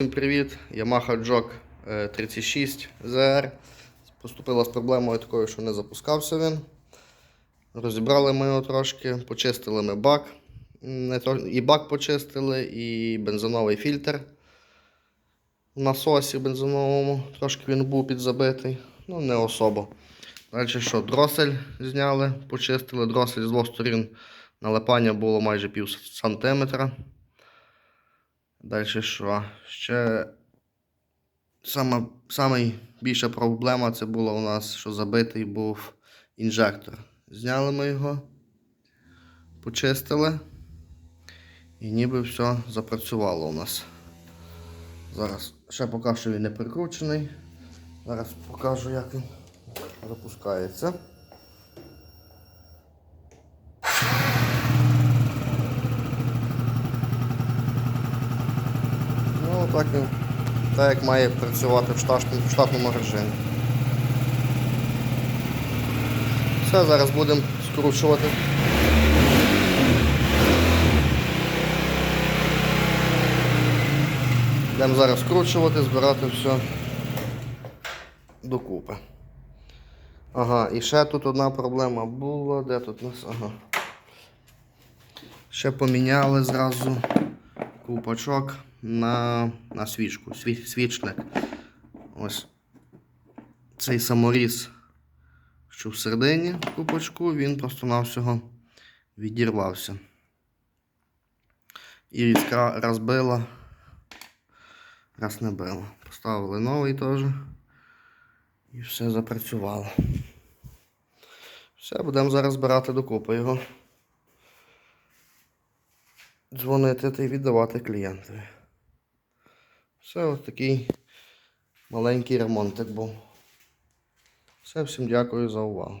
Всім привіт! Yamaha е, 36 ZR. Поступила з проблемою такою, що не запускався він. Розібрали ми його трошки, почистили ми бак. І бак почистили, і бензиновий фільтр в насосі бензиновому. Трошки він був підзабитий, ну не особо. Далі що, дросель зняли, почистили. Дросель з двох сторін налипання було майже пів сантиметра. Далі що? Ще сама проблема це була у нас, що забитий був інжектор. Зняли ми його, почистили, і ніби все запрацювало у нас. Зараз ще поки що він не прикручений. Зараз покажу, як він запускається. Ну, так так як має працювати в штатному, в штатному режимі. Все, зараз будемо скручувати. Будемо зараз скручувати, збирати все докупи. Ага, і ще тут одна проблема була. Де тут нас? Ага. Ще поміняли зразу ковпачок на, на свічку, сві, свічник. Ось цей саморіз, що всередині ковпачку, він просто-навсього відірвався. І різка розбила, раз не била. Поставили новий теж. І все запрацювало. Все, будемо зараз збирати докупи його. Дзвонити та віддавати клієнтові. Все, ось такий маленький ремонтик був. Все, всім дякую за увагу.